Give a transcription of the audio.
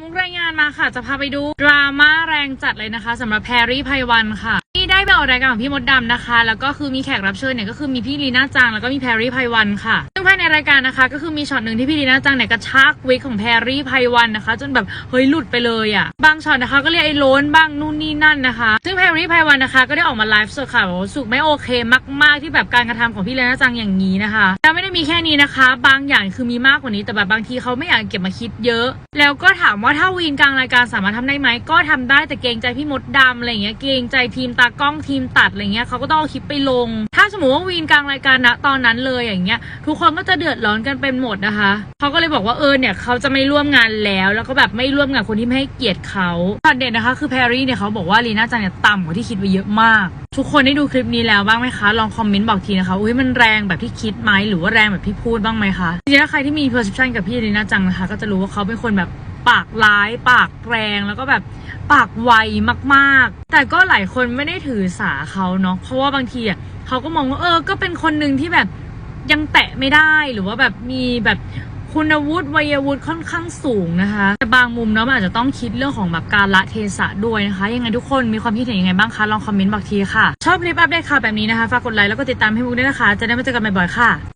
มุกรายงานมาค่ะ จะพาไปดู ดราม่าแรงจัดเลยนะคะสำหรับแพรรี่ไพวันค่ะ ได้ไปออกรายการของพี่มดดำนะคะ แล้วก็คือมีแขกรับเชิญเนี่ยก็คือมีพี่ลีน่าจังแล้วก็มีแพรรี่ไพวันค่ะซึ่งภายในรายการนะคะก็คือมีช็อตหนึ่งที่พี่ลีน่าจังเนี่ยกระชากวิกของแพรรี่ไพวันนะคะ จนแบบเฮ้ยหลุดไปเลยอะบางช็อตนะคะก็เรียกไอ้โล้นบ้างนู่นนี่นั่นนะคะ ซึ่งแพรรี่ไพวันนะคะก็ได้ออกมาไลฟ์สดค่ะบอกว่าสึกไม่โอเคมากๆที่แบบการกระทำของพี่ลีน่าจังอย่างนี้นะคะแล้วไม่ได้มีแค่นี้นะคะ บางอย่างคือมีมากกว่านี้แต่แบบบางทีเขาไม่อยากเก็บมาคิดเยอะ แล้วก็ถามว่าถ้าวีนกลางรายการสามารถทำได้ไหมก็ทำได้แต่เกรงใจพี่มดดำอะไรเงี้ยเกรงใจทีมตากล้องทีมตัดอะไรเงี้ยเขาก็ต้องเอาคลิปไปลง ถ้าสมมติว่าวีนกลางรายการณตอนนั้นเลยอย่างเงี้ยทุกคนก็จะเดือดร้อนกันเป็นหมดนะคะเขาก็เลยบอกว่าเออเนี่ยเขาจะไม่ร่วมงานแล้ว แล้วก็แบบไม่ร่วมงานคนที่ไม่ให้เกียรติเขาประเด็นนะคะ คือแพรรี่เนี่ยเขาบอกว่าลีน่าจังเนี่ยต่ำกว่าที่คิดไว้เยอะมาก ทุกคนได้ดูคลิปนี้แล้วบ้างไหมคะลองคอมเมนต์บอกทีนะคะอุ้ยมันแรงแบบที่คิดไหมหรือว่าแรงแบบที่พูดบ้างไหมคะจริงๆแล้วใครที่มี perception กับพี่ลีน่าจังนะคะ ก็จะรู้ว่าเขาเป็นคนแบบปากร้ายปากแรงแล้วก็แบบ ปากไวมากๆ แต่ก็หลายคนไม่ได้ถือสาเขาเนาะเพราะว่าบางทีอะเขาก็มองว่าเออ ก็เป็นคนหนึ่งที่แบบยังแตะไม่ได้หรือว่าแบบมีแบบคุณวุฒิวัยวุฒิค่อนข้างสูงนะคะแต่บางมุมเนาะมันอาจจะต้องคิดเรื่องของแบบการละเทศะด้วยนะคะยังไงทุกคนมีความคิดเห็นยังไงบ้างคะลองคอมเมนต์บอกทีค่ะ ชอบคลิปอัปเดตข่าวแบบนี้นะคะฝากกดไลค์แล้วก็ติดตามให้บุ๊กด้วยนะคะ จะได้ไม่เจอกันบ่อยๆค่ะ